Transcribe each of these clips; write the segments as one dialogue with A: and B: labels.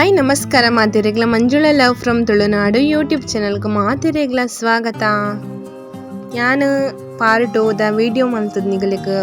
A: Hi, ನಮಸ್ಕಾರ ಮಾತಿರೇಗ್ಲ. Manjula love from Tulunadu YouTube ಚಾನಲ್ಗೆ ಮಾತಿರೇಗ್ಲ ಸ್ವಾಗತ. ഞാൻ ಪಾರ್ಟ್ ಓದ ವಿಡಿಯೋ ಮಲ್ತದ ನಿಗಲಿಗೆ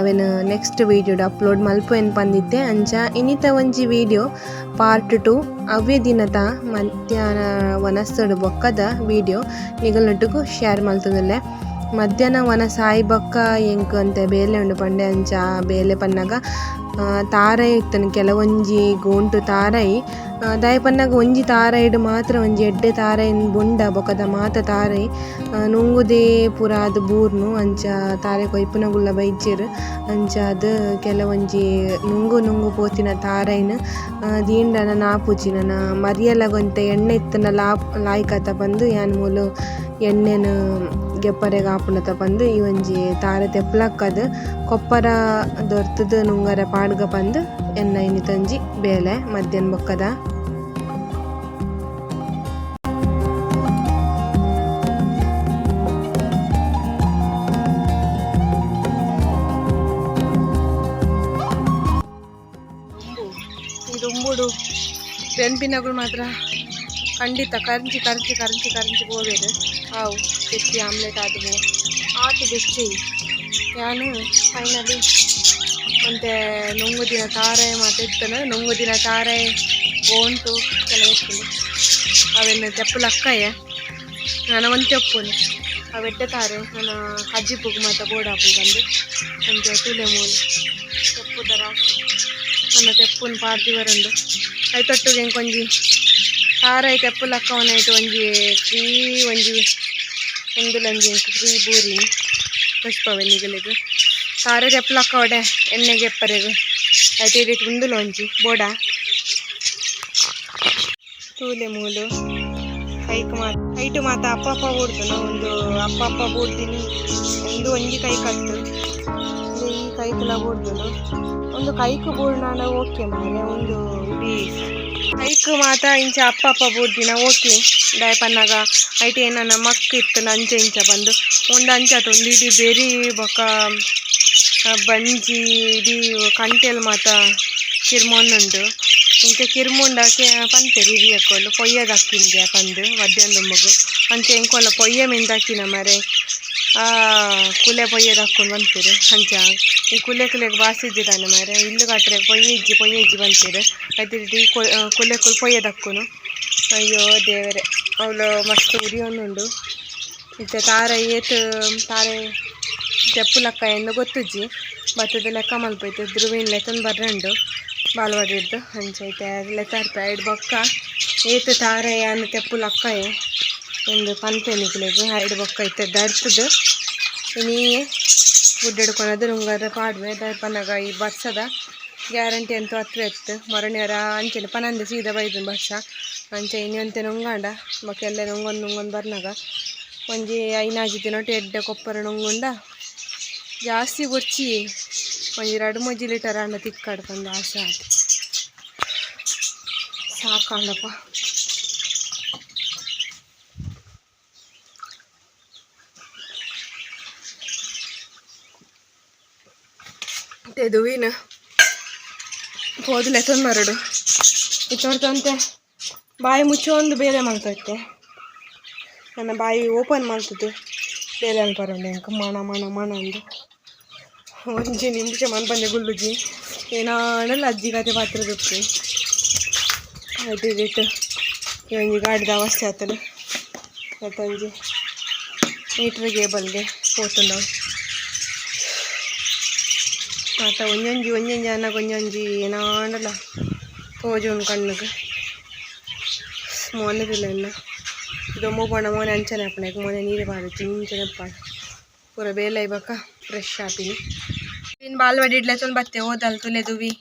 A: ಅವೇನು ನೆಕ್ಸ್ಟ್ ವಿಡಿಯೋಡ್ ಅಪ್ಲೋಡ್ ಮಲ್ಪುವೆನ್ ಪಂದಿದ್ದೆ. ಅಂಚ ಇನ್ನಿತ ಒಂಜಿ ವಿಡಿಯೋ ಪಾರ್ಟ್ ಟು, ಅವ್ಯ ದಿನದ ಮಧ್ಯಾಹ್ನ ವನಸ್ತಡು ಬೊಕ್ಕದ ವಿಡಿಯೋ ನಿಗಲ್ನೊಟ್ಟಿಗೂ ಶೇರ್ ಮಲ್ತದಲ್ಲೇ. ಮಧ್ಯಾಹ್ನ ವನ ಸಾಯಿ ಬೊಕ್ಕ ಎಂಕ್ ಅಂತ, ಬೇಲೆ ಉಂಡು ಪಂಡೆ ಅಂಚ, ಬೇಲೆ ಪನ್ನಗ. ತಾರೈ ಇತ್ತನು ಕೆಲವೊಂಜಿ ಗೋಂಟು ತಾರೈ. ದಯ ಪನ್ನಗ ಒಂಜಿ ತಾರೈಡ್ ಮಾತ್ರ ಒಂಜಿ ಎಡ್ಡೆ ತಾರೈನ್ ಬುಂಡ, ಬೊಕದ ಮಾತ ತಾರೈ. ನುಂಗುದೇ ಪೂರ ಅದು ಬೂರ್ನು, ಅಂಚ ತಾರೆ ಕೊಯ್ಪುನಗುಲ್ಲ ಬೈಜೆರ್ ಅಂಚ ಅದು ಕೆಲವೊಂಜಿ ನುಂಗು ನುಂಗು ಪೋತಿನ ತಾರೈನ ದೀಂಡನ ನಾಪುಜಿ ನನ್ನ ಮರಿಯಲಗೊಂತೆ ಎಣ್ಣೆ ಇತ್ತನ ಲಾ ಲಾಯ್ಕತ ಬಂದು, ಯಾನ್ ಮೂಲು ಎಣ್ಣೆನ ಗೆಪ್ಪರೆಗ್ ಆಪುನತ ಈ ಒಂಜಿ ತಾರೆ ತೆಪ್ಲಕ್ಕದ್ ಕೊಪ್ಪರ ದೊರ್ತದ ನುಂಗರ ಪಾಡ್ಗ ಬಂದು ಎನ್ನ ಇನ್ನಿತೊಂಜಿ ಬೇಲೆ ಮಧ್ಯಾಹ್ನ ಬೊಕ್ಕದ. ಉಂಬುಡು. ಬೆನ್ಪಿನಗಳು ಮಾತ್ರ. ಖಂಡಿತ ಕರಂಚಿ ಕರಂಚಿ ಕರಂಚಿ ಕರಂಚಿ ಹೋಗ್ಬೇಕು ಹಾವು ಬೆಚ್ಚಿ ಆಮ್ಲೆಟ್ ಆದವು ಆತು ಬೆಚ್ಚಿ ನಾನು ಫೈನಲಿ ಮತ್ತೆ ನೊಂಗುದಿನ ತಾರೆ ಮತ್ತೆ ನೊಂಗು ದಿನ ತಾರೆ ಗೋಂಟು ಕೆಲವು ಅವೆನ್ನ ತೆಪ್ಪಲಕ್ಕಯ್ಯ ನಾನು ಒಂದು ತೆಪ್ಪುನು ಅವೆಡ್ಡೆ ತಾರೆ ನಾನು ಅಜ್ಜಿ ಪುಗ್ ಮಾತ ಬೋರ್ಡ್ ಹಾಕಿ ಬಂದು ನನಗೆ ತುಲೆ ಮೂಲ ತೆಪ್ಪು ಥರ ನನ್ನ ತೆಪ್ಪುನ ಪಾರ್ದಿ ಬರಂಡು ಐ ತೊಟ್ಟುಗೆ ಕೊಂಜಿ? ತಾರೆ ತೆಪ್ಪು ಲಕ್ಕವನಾಯ್ತು ಒಂಜಿ ಫ್ರೀ ಒಂಜಿ ಒಂದು ಲಂಜಿ ಫ್ರೀ ಬೂರಿ ಪುಷ್ಪವೆ ನಿಗಲಿಗೆ ತಾರೆ ತೆಪ್ಪು ಲಕ್ಕ ಒಡೆ ಎಣ್ಣೆಗೆ ಎಪ್ಪರೆಗು ಆಯ್ತು ಇದಿಟ್ಟು ಉಂದುಲ ಒಂಜಿ ಬೋಡ. ತೂಲೆ ಮೂಲು, ಕೈಕ್ ಮಾತ, ಕೈಟು ಮಾತ ಅಪ್ಪ ಅಪ್ಪ ಬೂಡ್ದು ನಾ ಒಂದು ಅಪ್ಪ ಅಪ್ಪ ಬೂಡ್ದಿನಿ ಒಂದು ಒಂಜಿ ಕೈ ಇದು ಈ ಕೈಕಲ ಬೂಡ್ದು ಒಂದು ಕೈಕ್ ನಾನು ಓಕೆ ಮಾರೆ, ಒಂದು ಇಡೀ ಕೈಕ್ ಮಾತ ಇಂಚ ಅಪ್ಪ ಅಪ್ಪ ಬೂರ್ದಿನ ಓಕೆ. ಡಾಯ್ ಪನ್ನಾಗ ಐಟಿ ಏನನ್ನ ಮಕ್ಕ ಇತ್ತು ಅಂಚೆ ಇಂಚ ಬಂದು. ಒಂದು ಅಂಚಾತ ಒಂದು ಇಡೀ ಬೇರೆ ಬೊಕ ಬಂಜಿ, ಇಡೀ ಕಂಟೆಲ್ ಮಾತ ಕಿರ್ಮೊನ್ನುಂಡು ಇಂಚ ಕಿರ್ಮುಂಡಕ್ಕೆ ಪಂತೆರ್ ಹಿರಿಯಕ್ಕೋಲು ಪೊಯ್ಯದ ಅಕ್ಕಿಂದೆ ಪಂದು ಮಧ್ಯಾಹ್ನ ಮಗು. ಅಂಚೆ ಎಂಕೋಲ ಪೊಯ್ಯ ಮೆಂದಾಕಿನ ಮರೆ. ಕುಲೆ ಪೊಯ್ಯದ ಹಾಕೊಂಡು ಬಂತೀರು ಅಂಚ ಈ ಕುಲೆ ಕುಲೆಗೆ ಬಾಸಿದ್ದಿದ್ದಾನೆ ಮಾರೆ ಇಲ್ಲು ಕಾಟ್ರೆ ಪೊಯ್ಯ ಇಜ್ಜಿ ಪೊಯ್ಯ ಇಜ್ಜಿ ಬಂತೀರು. ಅದೇ ಈ ಕುಲೆ ಕುಲ್ ಪೊಯ್ಯದ ಹಾಕೋನು ಅಯ್ಯೋ ದೇವರೇ ಅವಳು ಮಸ್ತ್ ಉರಿಯೋನುಂಡು ಇತ್ತೆ ತಾರೆ ಏತು, ತಾರೆ ಜಪ್ಪು ಲೆಕ್ಕ ಎಂದು ಗೊತ್ತುಜ್ಜಿ. ಬತ್ತದ ಲೆಕ್ಕ ಮಲ್ಪೈತೆ, ಧ್ರುವಿನ ಲೆಕ್ಕನ್ ಬರ್ರಂಡು ಬಾಲ್ವಾಡಿರ್ದು ಅಂಚೈತೆ ಲೆಕ್ಕ ಐಡ್ ಬೊಕ್ಕ. ಏತು ತಾರೆ ಅನ್ನ ತೆಪ್ಪು ಲಕ್ಕಯೆ. ಒಂದು ಪಂತೆ ನಿಕ್ಲೆಗ್ ಹೈಡ್ ಬೊಕ್ಕ ಐತೆ ದಡ್ತದು ನೀಯೇ ಗುಡ್ಡ ಹಿಡ್ಕೊಳೋದು ನುಂಗರ ಪಾಡ್ವೆ ದರ್ಪನಾಗ ಈ ಬಸ್ಸದ ಗ್ಯಾರಂಟಿ ಅಂತೂ ಹತ್ತು ಎತ್ತು ಮರಣಿಯರ ಅಂಚೆ ಪನಂದ ಸೀದಾ ಬೈದು ಬಸ್ಸ ಅಂಚೆ ಇನ್ನೊಂತೆ ನುಂಗಾಂಡ. ಬಕ್ಕೆಲ್ಲ ನುಂಗೊಂದು ನುಂಗೊಂದು ಬರ್ನಾಗ. ಒಂಜಿ ಐನಾಜಿ ದಿನೊಟ್ಟು ಎಡ್ಡೆ ಕೊಪ್ಪರ ನುಂಗುಂಡ. ಜಾಸ್ತಿ ಬೊಚ್ಚಿ ಒಂಜಿ ಎರಡು ಮೂಜಿ ಲೀಟರ್ ಅಂಡ ತಿಕ್ಕಾಡ್ಕೊಂಡು ಆಸೆ ಆಯ್ತು. ಸಾಕಾಂಡಪ್ಪ ತೆದುವಿನ ಹೋದ್ಲೆ ಮರಡು. ಇತ್ತಂತೆ ಬಾಯಿ ಮುಚ್ಚೊಂದು ಬೇರೆ ಮಾಡ್ತೈತೆ. ನನ್ನ ಬಾಯಿ ಓಪನ್ ಮಾಡ್ತಿದ್ದು ಬೇರೆ ಅನ್ಪರಂಡೆ ಅಂಕ ಮಣ ಮಣ ಮಣ ಅಂದು. ಒಂಜಿ ನಿಮಿಷ ಮನ್ ಬಂದೆ ಗುಲ್ಲುಜಿ. ಏನಾಡಲ್ಲ ಅಜ್ಜಿ ಕತೆ ಪಾತ್ರ ಬಿಟ್ಟು ಅದು ಬಿಟ್ಟು ಒಂಜಿ ಗಾಡಿದ ಅವಸ್ಥೆ ಆತಲ್ಲ. ಮತ್ತೊಂಜಿ ಮೀಟ್ರ್ ಗೇಬಲ್ಗೆ ಹೋತುಂಡವು ಆತ ಒಂಜೊಂಜಿ ಒಂಜೊಂಜಿ ಅನ್ನಗ ಒಂಜೊಂಜಿ ಏನಾಡಲ್ಲ ತೋಜುಂಡು ಕಣ್ಣಿಗೆ. ಮೊನ್ನದಿಲ್ಲ ಇನ್ನು ಪಣ ಮೊನೆ ಅಂಚನೆ ಅಪ್ಪಣ. ಮೊನೆ ನೀರು ಪಾಡು ಚಿಂಚನೆ ಪಾಡು. ಪೂರ ಬೇಲೆ ಇಬಕ್ಕ ಫ್ರೆಶ್ ಆಪಿನಿ. ಇನ್ನು ಬಾಲ್ವಾಡಿ ಇಡ್ಲತ್ತೊಂದು ಬತ್ತೆ ಓದಲ್ ತುಲೆ ದುವಿ.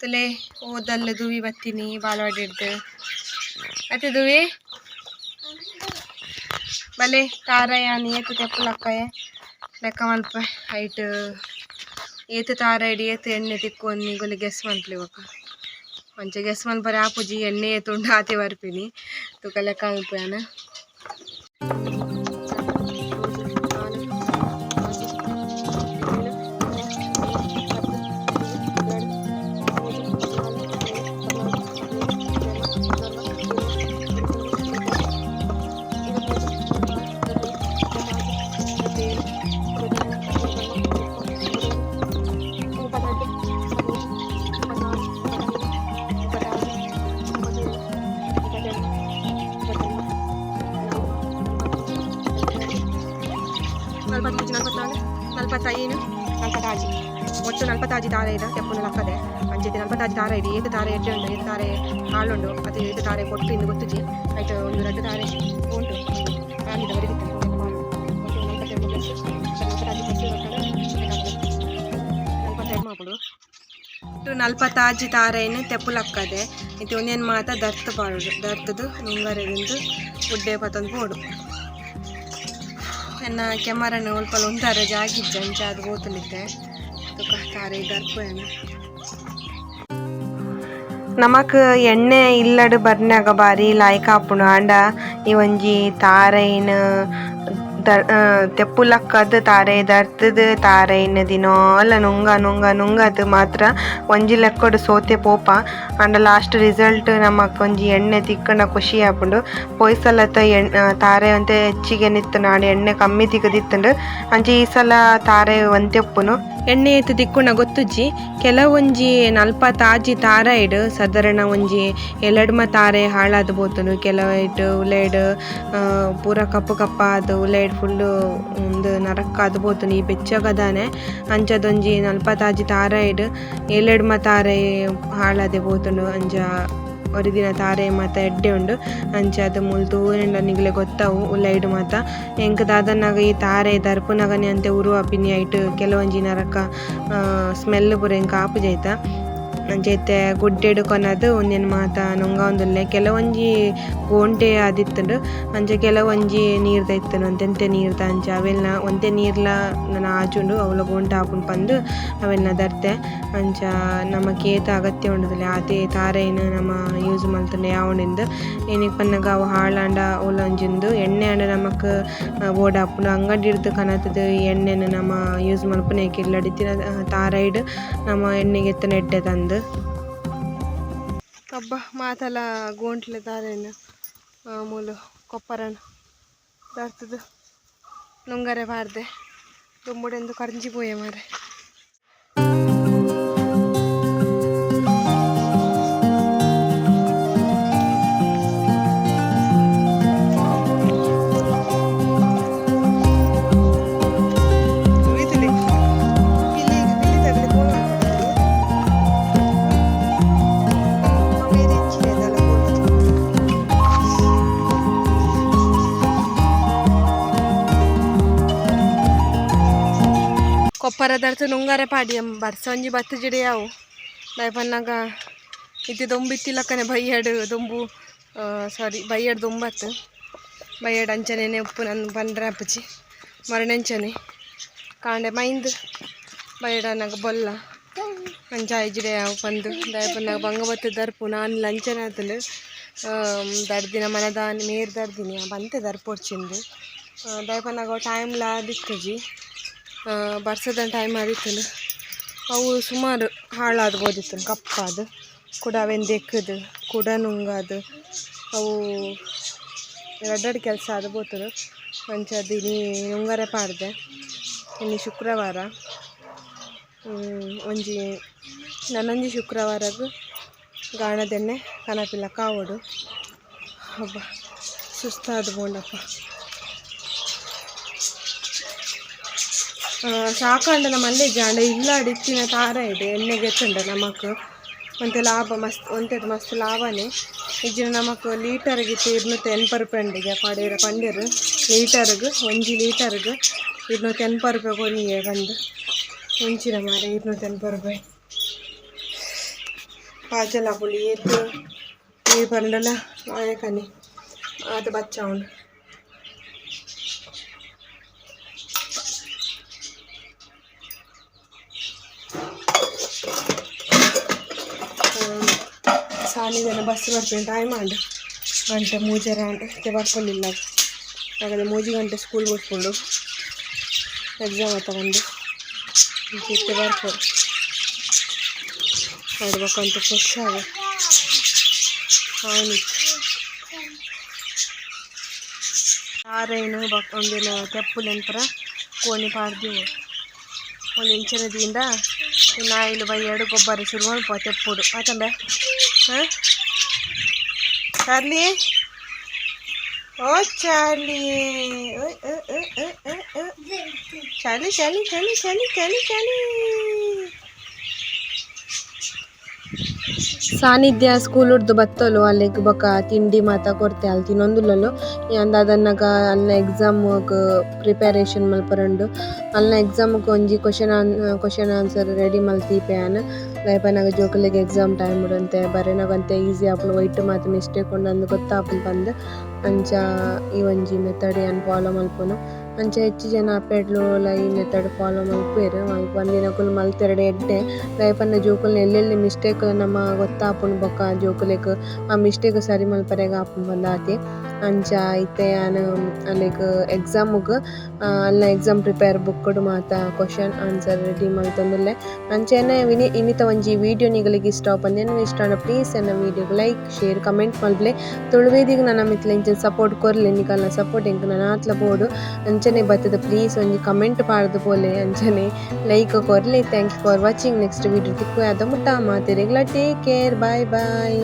A: ತುಲೆ ಓದಲ್ಲ ದುವಿ ಬತ್ತೀನಿ ಬಾಲ್ವಾಡಿ ಇಡ್ದು. ಮತ್ತೆ ದುವಿ? ಬಲೆ ತಾರಯ ನೀ ತೆಪ್ಪಲಕ್ಕಯ್ಯ ಲಕ್ಕಯ ಲೆಕ್ಕ ಮಲ್ಪ ಹೈಟ್ ಏತು ತಾರ ಇಡಿ ಏತು ಎಣ್ಣೆ ತಿಕ್ಕೊಂಡು ಗೊಲಿ ಗೆಸ್ ಮಲ್ಪಲಿ ಬೊಕ ಮಂಚ ಗೆಸ್ ಮಲ್ಪರೆ ಆಪುಜಿ ಎಣ್ಣೆ ತುಂಡು ಆತಿ ಬರ್ಪಿನಿ ತುಕ ಲೆಕ್ಕ ನಲ್ವತ್ತು ಪೂಜೆ ನಲ್ವತ್ನಾಲ್ಕು ನಲ್ವತ್ತೈನು ನಲ್ವತ್ತಾಜಿ ಒಟ್ಟು ನಲ್ವತ್ತಾಜಿ ದಾರೆ ಇದೆ ತೆಪ್ಪುನ ಲಕ್ಕದೆ ಅಂಚೆತಿ ನಲ್ವತ್ತಾಜಿ ದಾರೆ ಇದೆ. ಏತು ದಾರೆ ಎಡ್ಡೆ ಉಂಡು ಏತು ತಾರೆ ಹಾಳುಂಡು ಅದು ಏತು ತಾರೆ ಕೊಟ್ಟು ಇಂದು ಗೊತ್ತಿಜಿ. ಆಯ್ತು, ಒಂದು ರಡ್ಡು ತಾರೆ ಉಂಟು. ಆಗಿದೆ ಬರೀ ನಲ್ವತ್ತೆರಡು ಪ್ಲಸ್ ನಲ್ವತ್ತಾಜಿ ಪ್ಲಸ್ ನಲ್ವತ್ತೆರಡು ಮಾಪುಡು ಇಟ್ಟು ನಲ್ಪತ್ತಾಜಿ ತಾರೆಯನ್ನು ತೆಪ್ಪುಲಕ್ಕದೆ ಇದು ಒಂದೇನು ಮಾತ? ದರ್ತ ಪಾಡುದು ದರ್ತದು ನುಂಗರದಿಂದ ಗುಡ್ಡೆ ಪತ್ತೊಂದು ಪೋಡು ಎನ್ನ ಕೆಮರನ್ನು ಒಲ್ಪ ಉಂತಾರೆ ಜಾಗಿದ್ದ ಅಂಚ ಅದು ದರ್ಪು ಏನು ನಮಕ್ ಎಣ್ಣೆ ಇಲ್ಲಡ್ ಬರ್ನಾಗ ಬಾರಿ ಲಾಯ್ಕ ಆಪುಣ ಆಂಡ ಈ ಒಂಜಿ ತಾರೆಯಿನ ತೆಪ್ಪುಲಕ್ಕದ್ ತಾರೆ ದರ್ತದ್ ತಾರೆ ದಿನೋಲ ನುಂಗ ನುಂಗ ನುಂಗದ್ ಮಾತ್ರ ಒಂಜಿ ಲೆಕ್ಕಡು ಸೋತೆ ಪೋಪ. ಅಂಡ ಲಾಸ್ಟ್ ರಿಸಲ್ಟ್ ನಮಕ್ ಒಂಜಿ ಎಣ್ಣೆ ತಿಕ್ಕಂಡ ಖುಷಿ ಆಪುಂಡು. ಪೊಯ್ಸಲತ್ತ ಎಣ್ ತಾರೆ ಅಂತ ಹೆಚ್ಚಿಗೆ ನಿತ್ತು ನಾಡು ಎಣ್ಣೆ ಕಮ್ಮಿ ತಿಕ್ಕದಿತ್ತುಂಡು ಅಂಚೆ ಈ ಸಲ ತಾರೆ ಒಂತೆಪ್ಪುನು. ಎಣ್ಣೆ ಎತ್ತು ತಿಕ್ಕುಣ ಗೊತ್ತುಜ್ಜಿ ಕೆಲವೊಂಜಿ ಅಲ್ಪ ತಾಜಿ ತಾರ ಇಡು ಸಾಧಾರಣ ಒಂಜಿ ಎಲಡ್ಮ ತಾರೆ ಹಾಳಾದ್ ಬೋತುಂಡು ಕೆಲವು ಉಲೇಡ್ ಆ, ಪೂರ ಕಪ್ಪು ಕಪ್ಪಾದ್ ಉಲೇಡ್ ಫುಲ್ಲು ಒಂದು ನರಕ್ಕಾದ್ ಬೋತುಂಡು ಈ ಬೆಚ್ಚಗದಾನೆ. ಅಂಚದೊಂಜಿ ತಾಜಿ ತಾರಾಯ್ಡ್ ಇಡು ಮ ತಾರೆ ಹಾಳಾದೆ ಬೋತುಂಡು ಅಂಚ ಒರಿದಿನ ತಾರೆ ಮಾತ ಎಡ್ಡೆ ಉಂಡು ಅಂಚೆ ಅದು ಮುಲ್ ತೂರೆಂಡ ನಿಗ್ಲೆ ಗೊತ್ತಾವು ಉಲ್ಲೈಡ್ ಮಾತ ಎಂಕ್ ದಾದನಾಗ ಈ ತಾರೆ ದರ್ಪುನಗನೆ ಅಂತೆ ಉರು ಅಪಿನಿ ಐಟ್ ಕೆಲವೊಂಜಿ ನರಕ ಸ್ಮೆಲ್ ಪೂರ ಎಂಕ್ ಆಪು ಜೈತ ಅಂಚೈತೆ ಗುಡ್ಡೆಡು ಕೊನದು ಉಂದೆನ್ ಮಾತ ನೊಂಗಾವೊಂದುಲ್ಲೆ. ಕೆಲವೊಂಜಿ ಗೋಂಟೆ ಆದಿತ್ತುಂಡು ಅಂಚ ಕೆಲವೊಂಜಿ ನೀರ್ದ ದೈತ್ತುಂಡು ಒಂತೆಂತೆ ನೀರ್ದ ಅಂಚ ಅವೆಲ್ಲ ಒಂತೆ ನೀರ್ಲ ನನ್ನ ಆಚುಂಡು, ಅವಲ ಗೋಂಟ ಹಾಕೊಂಡು ಬಂದು ಅವೆಲ್ಲ ದರ್ತೆ ಅಂಚ ನಮಕ್ ಕೇತ ಅಗತ್ಯ ಉಂಡದಿಲ್ಲ. ಆತೆ ತಾರೇನು ನಮ್ಮ ಯೂಸ್ ಮಲ್ತಂಡೆ ಯಾವಣಿಂದ ಏನಕ್ಕೆ ಪನ್ನಗ ಅವು ಹಾಳಾಂಡ ಅವಳ ಒಂಜಿಂದು. ಎಣ್ಣೆ ಆಂಡ ನಮಕ್ ಓಡಾಪುಂಡು ಅಂಗಡಿ ಹಿಡ್ದು ಕನತದ ಎಣ್ಣೆನ ನಮ್ಮ ಯೂಸ್ ಮಲ್ಪನೇಕೆ ಇಲ್ಲಡಿತ್ತಿನ ತಾರೈಡ್ ನಮ್ಮ ಎಣ್ಣೆಗೆ ಎತ್ತ ಎಡ್ಡೆ ತಂದು. అబ్బా మాతల గోంట్ల దారైన. మామూలు కొప్పరన. దರ್ತదు నొంగరే పారితే దుమ్ముడు ఎందుకు అరించిపోయే మరే? ದರ್ತ ನುಂಗಾರೆ ಪಾಡಿ ಬರ್ಸ ಒಂಜಿ ಬತ್ತು ಜಿಡೆ ಯಾವು. ದಾಯ್ ಪನ್ನಾಗ ಇದು ದೊಂಬಿತ್ತಿಲಕ್ಕನೆ ಬೈಯಡು ದೊಂಬು ಸಾರಿ ಬೈಯಡು ದೊಂಬತ್ತು ಬೈಯಡು ಅಂಚನೆ ಉಪ್ಪು ನನ್ನ ಬಂದ್ರೆ ಅಪ್ಪಚಿ ಕಾಂಡೆ ಮೈಂದು ಬೈಯಡನಾಗ ಬೊಲ್ಲ. ಅಂಚಾಯಿ ಜಿಡೆ ಯಾವು ಬಂದು ದಾಯ್ ಬಂಗ ಬತ್ತು ದರ್ಪು, ನಾನು ಲಂಚನ ದರ್ದಿನ ಮನದ ಮೇರ್ ದರ್ದಿನಿ ಬಂತೆ ದರ್ಪೊಡ್ಚಿಂದು ದಯಪನ್ನಾಗ ಪನ್ನಾಗ ಟೈಮ್ಲ ಆದಿತ್ತಜಿ ಬರ್ಸದ ಟೈಮ್ ಆದಿತ್ತಲ್ಲ. ಅವು ಸುಮಾರು ಹಾಳಾದ್ಬೋದಿತ್ತು ಕೂಡ ಅವೇನು ಕುಡ ನುಂಗದು. ಅವು ಎರಡೆರಡು ಕೆಲಸ ಆದ ಬೋತದು ಅಂಚದಿನಿ ನುಂಗರ ಪಾಡ್ದೆ. ಇನ್ನು ಶುಕ್ರವಾರ. ಒಂಜಿ, ನನ್ನೊಂಜಿ ಶುಕ್ರವಾರಗ್ ಗಾಣದೆಣ್ಣೆ, ಕನಪಿಲ್ಲ, ಕಾವಡು. ಹಬ್ಬ, ಸುಸ್ತಾದ ಬೋಂಡಪ್ಪ. ಸಾಕಂಡ ನಮ್ಮ ಅಲ್ಲೇ ಜಾಂಡ ಇಲ್ಲ ಅಡಿಕ್ಕಿನ ತಾರ ಇದೆ ಎಣ್ಣೆಗೆ ಚಂಡ ನಮಕ್. ಒಂತೆ ಲಾಭ, ಮಸ್ತ್ ಒಂತೆದ ಮಸ್ತ್ ಲಾಭನೇ. ಇಜ್ಜಿನ ನಮಕ್ ಲೀಟರ್ಗೆ ಇರ್ನೂತ್ತೆ ರೂಪಾಯಿ ಅಂಡಿಗೆ ಪಡೀರ ಪಂಡಿರು ಲೀಟರ್ಗೆ, ಒಂಜಿ ಲೀಟರ್ಗೆ ಇರ್ನೂತ್ತೆ ಎನ್ಪೈ ರೂಪಾಯಿ ಕೊನಿಗೆ ಬಂದು. ಮುಂಚಿನ ಮಾರ ಇರ್ನೂತ್ತೆ ಎನ್ಪೈ ರೂಪಾಯಿ. ಪಾಚಲ ಪುಳಿ ಎದ್ದು, ನೀರು ಬಂಡಲ, ಆಯಕನಿ. ಅದು ಬಚ್ಚ ಉಂಡು ಸಾಲಿದೆಲ್ಲ ಬಸ್ ಬರ್ಪೇನೆ ಟೈಮ್ ಆಂಡ್ ಗಂಟೆ ಮೂಜರ ಅಂಟೆ ಬರ್ಕೊಳ್ಳಿಲ್ಲ ಹಾಗಾದ್ರೆ ಮೂಜಿ ಗಂಟೆ ಸ್ಕೂಲ್ ಬಿಟ್ಕೊಂಡು ಎಕ್ಸಾಮ್ ಆತ ಬಂದು ಇತ್ತೆ ಬರ್ಕೊಂಡು ಮಾಡ್ಬೇಕಂತ ಫ್ರೆಶ್ ಆಗ ಅವನಿತ್ತು ಆರೇನು ಬಕ್ ಒಂದಿನ ತೆಪ್ಪು ನೆಂಪರ ಕೋಣಿ ಪಾಡ್ದಿವು ಒಂದು ಇಂಚಿನದಿಂದ ನಾಯಿಲು ಬೈಯಡು ಗೊಬ್ಬರ ಶುರು ಮಾಡ್ಪ ತೆಪ್ಪುಡು ಆತಂಬೆ ಹಾಂ ತರ್ಲಿ ಓ ಚಾಲಿ ಓಯ್, ಅ, ಅ, ಅ, ಅ, ಅ. ಚಾಲಿ ಚಾಲಿ ಚಾಲಿ ಚಾಲಿ ಚಾಲಿ ಚಾಲಿ ಸಾನ್ನಿಧ್ಯ ಸ್ಕೂಲ್ ಉಡ್ದು ಬತ್ತಲು ಅಲ್ಲಿಗ್ ಬೊಕ ತಿಂಡಿ ಮಾತ ಕೊರ್ತೆ ಅಲ್ಲಿ ತಿನ್ನೊಂದುಲ್ಲಲು ಅಂದ ಅದನ್ನಗ ಅಲ್ನ ಎಕ್ಸಾಮ್ಗ್ ಪ್ರಿಪರೇಷನ್ ಮಲ್ಪರೊಂಡು ಅಲ್ನ ಎಕ್ಸಾಮ್ಗ್ ಒಂಜಿ ಕ್ವಶನ್ ಕ್ವಶನ್ ಆನ್ಸರ್ ರೆಡಿ ಮಲ್ತಿಪ್ಪೆಯಾನ್ ದಾಯಪನಗ ಜೋಕುಲೆಗ್ ಎಕ್ಸಾಮ್ ಟೈಮ್ ಉಡಂತೆ ಬರೆನಗಂತೆ ಈಸಿ ಆಪುಂಡು ಒಯ್ಟ್ ಮಾತ ಮಿಸ್ಟೇಕ್ ಉಂಡು ಅಂದ್ ಗೊತ್ತಾಪುಂಡು ಪಂದ್ ಅಂಚ ಈ ಒಂಜಿ ಮೆಥಡ್ ಯಾನ್ ಫಾಲೋ ಮಲ್ಪುನು ಅಂಚ ಹೆಚ್ಚು ಜನ ಅಪೆಡ್ಲು ಈ ಮೆಥಡ್ ಫಾಲೋ ಮಲ್ಪುವೆರ್ ಅಲ್ಪ ಒಂದಿನಕುಲು ಮಲ್ತೆರಡೆ ಎಡ್ಡೆ. ದಾಯಪಂಡ ಜೋಕುಲ್ನ ಎಲ್ಲೆಲ್ಲಿ ಮಿಸ್ಟೇಕ್ ನಮ್ಮ ಗೊತ್ತಾಪುಂಡು ಬೊಕ ಜೋಕುಲೆಗ್ ಆ ಮಿಸ್ಟೇಕ್ ಸರಿ ಮಲ್ಪರೆಗ ಆಪುಂಡು ಪಂದಾತೆ ಅಂಚ ಐತೆ ಯಾನ್ ಅಲೆಗ್ ಎಕ್ಸಾಮ್ಗ್ ಅಲ್ಲ ಎಕ್ಸಾಮ್ ಪ್ರಿಪೇರ್ ಬುಕ್ಡ್ ಮಾತ ಕ್ವಶನ್ ಆನ್ಸರ್ ರೆಡಿ ಮಲ್ತೊಂದುಲ್ಲೆ ಅಂಚನೆ ವಿನಿ ಇನ್ನಿತ ಒಂಜಿ ವಿಡಿಯೋ ನಿಗಲಿಗೆ ಇಷ್ಟ ಪಂದ್ಯನ ಇಷ್ಟ ಪ್ಲೀಸ್ ಎನ್ನ ವೀಡಿಯೋಗೆ ಲೈಕ್ ಶೇರ್ ಕಮೆಂಟ್ ಮಲ್ಪಲೆ ತುಳುವೇದಿಗೆ ನನ್ನ ಮಿತ್ಲ ಇಂಚಿನ ಸಪೋರ್ಟ್ ಕೊರ್ಲೆ ನಿಗಲ್ನ ಸಪೋರ್ಟ್ ಎಂಕ್ ನಾನು ಆತ್ಲ ಬೋಡು. ಅಂಚನೆ ಬತ್ತದ ಪ್ಲೀಸ್ ಒಂಜಿ ಕಮೆಂಟ್ ಪಾಡ್ದು ಪೋಲೆ ಅಂಚನೆ like ಕೊರ್ಲೆ. Thank you for watching next video ತಿಕ್ಕು ಅದ ಮುಟ್ಟ ಮಾತೆರೆಗ್ಲ ಟೇಕ್ ಕೇರ್ ಬಾಯ್ ಬಾಯ್